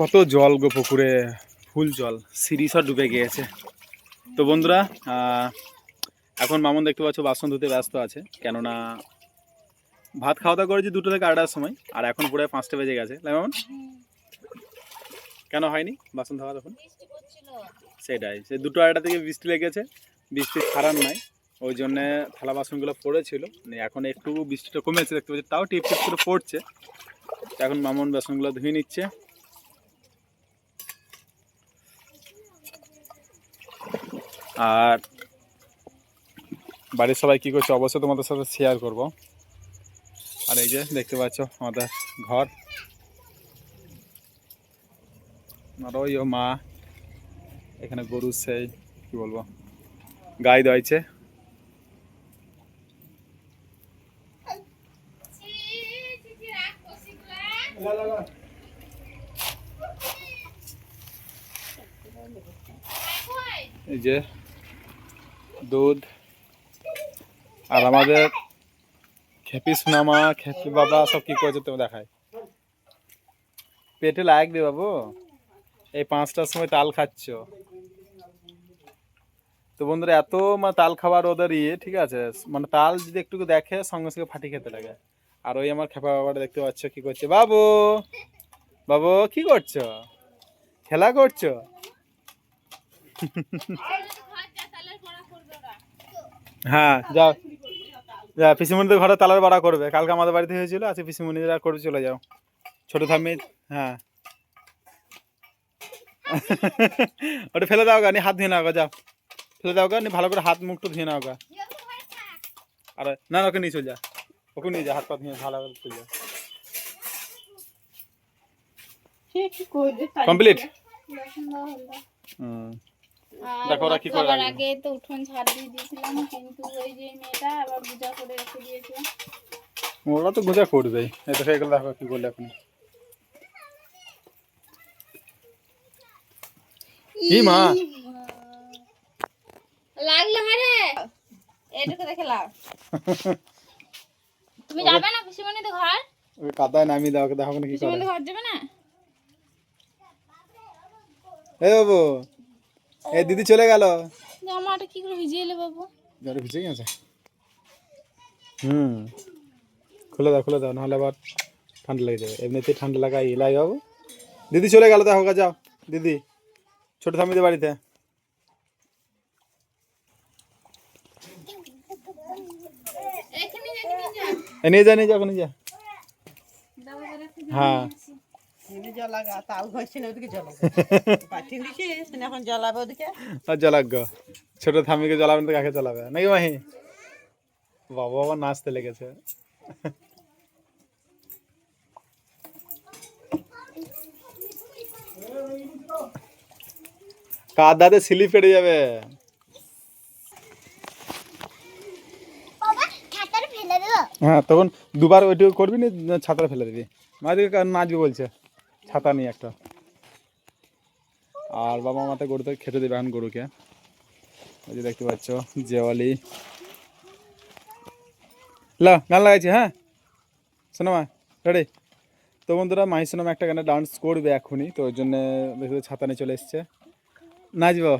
কত জল গো পুকুরে? ফুল জল, সিঁড়ি সব ডুবে গিয়েছে। তো বন্ধুরা এখন মামন দেখতে পাচ্ছ বাসন ধুতে ব্যস্ত আছে, কেননা ভাত খাওয়া দাওয়া করেছি দুটো থেকে আড়াইটার সময়, আর এখন পুরো পাঁচটা বেজে গেছে। তাই মামন? কেন হয়নি বাসন ধোয়া তখন? সেটাই, সে দুটো আড়াইটা থেকে বৃষ্টি লেগেছে বৃষ্টি ছাড়ার নাই, ওই জন্যে থালা বাসনগুলো পড়েছিল। মানে এখন একটু বৃষ্টিটা কমেছে, দেখতে পাচ্ছি, তাও টিপ টিপ করে পড়ছে। এখন মামন বাসনগুলো ধুয়ে নিচ্ছে। আর বাড়ির সবাই কী করছে? অবশ্যই তোমাদের সাথে শেয়ার করব। আর এই যে দেখতে পাচ্ছ আমাদের ঘর। আর ওই ও মা, এখানে গরু সেই, কি বলব, গাই দইছে এই যে দুধ। আর আমাদের খেপি সুনামা, খেপি বাবা সব কি করেছে তুমি দেখায় পেটে লাগবে বাবু। এই পাঁচটার সময় তাল খাচ্ছ। তো বন্ধুরা, এত মানে তাল খাবার ওদের ইয়ে ঠিক আছে? মানে তাল যদি একটু দেখে, সঙ্গে সঙ্গে ফাটি খেতে লাগে। আর ওই আমার খেপা বাবাটা দেখতে পাচ্ছ কি করছে। বাবু বাবু, কি করছ? খেলা করছ? হ্যাঁ যাও যা পিসিমণিদের ঘরে তালার বাড়া করবে। কালকে আমাদের বাড়িতে হয়েছিল আজকে পিসিমণিরা করবে চলে যাও। ছোট থামি হ্যাঁ। ওটা ফেলে দাও গা নি হাত ধুয়ে নাও গা যাও ফেলে দাও গা নি ভালো করে হাত মুখটা ধুয়ে নাও গা। আর না ওকে নিয়ে চলে যা। ওকে নিয়ে যা হাত পা ধুয়ে ভালো করে চলে যা। কমপ্লিট? হুম। দেখো ওরা কি করে আগে তো উঠোন ঝাড় দিয়ে দিয়েছিলাম কিন্তু ওই যে মেয়েটা আবার পূজা করে রেখে দিয়েছে। ওরা তো গোজা করবে। এই দেখো এগুলো দেখো কি করলে এখন। কি মা। লাগল হারে এটুকু দেখে তুমি যাবে না পিসিমণিতে ঘর? ওই কাদায় নামিয়ে দাও দেখো কি করে। ঘর যাবে না? বাবু। এই দিদি চলে গেল। জামাটা কি করে ভিজিয়ে এলে বাবু? জলে ভিজে গেছে। হুম। খুলে দাও খুলে দাও নাহলে আবার ঠান্ডা লেগে যাবে। এমনিতেই ঠান্ডা লাগাই এলাই বাবু। দিদি চলে গেল দেখো যাও। দিদি ছোট থামিদের বাড়িতে। নিয়ে যা নিয়ে যা ওকে নিয়ে যা হ্যাঁ। জলাগা ছোট থামিকে জ্বালাবেন তো কাকে জ্বালাবে নাকি মাহি? বাবা আবার নাচতে লেগেছে। কাদাতে স্লিপ কেটে যাবে? হ্যাঁ তখন দুবার ওইটুকু করবি না ছাতা ফেলে দিবি। মাঝে নাচবে বলছে। ছাতা নিয়ে একটা। আর বাবা মাতে গরুতে খেতে দেবে এখন গরুকে। ওই যে দেখতে পাচ্ছ, জেওয়ালি। গান লাগাইছি হ্যাঁ? শোনো মা রেডি? তো বন্ধুরা মাহি সোনাম একটা গানে ডান্স করবে এখনই, তো ওই জন্য ছাতা নিয়ে চলে এসছে। নাচবো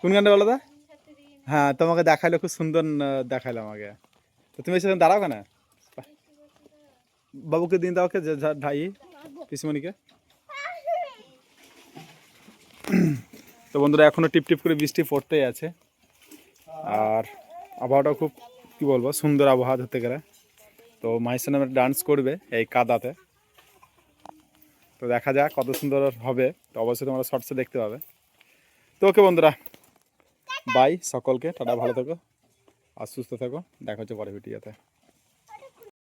কোন গানটা বলো দা হ্যাঁ তোমাকে দেখাইলো, খুব সুন্দর দেখাইলো আমাকে। তো তুমি সেখানে দাঁড়াও কেন বাবুকে দিন দাও কে ঢাই। পিসিমণিকে? তো বন্ধুরা, এখনও টিপ টিপ করে বৃষ্টি পড়তেই আছে। আর আবহাওয়াটা খুব, কি বলব, সুন্দর আবহাওয়া ধরতে গেলে। তো মাইসে নামে ডান্স করবে এই কাদাতে। তো দেখা যাক কত সুন্দর হবে। তো অবশ্যই তোমরা শর্টসে দেখতে পাবে। তো ওকে বন্ধুরা বাই সকলকে, টাটা, ভালো থেকো। আর সুস্থ থাকো। দেখা হচ্ছে পরে ভিডিওতে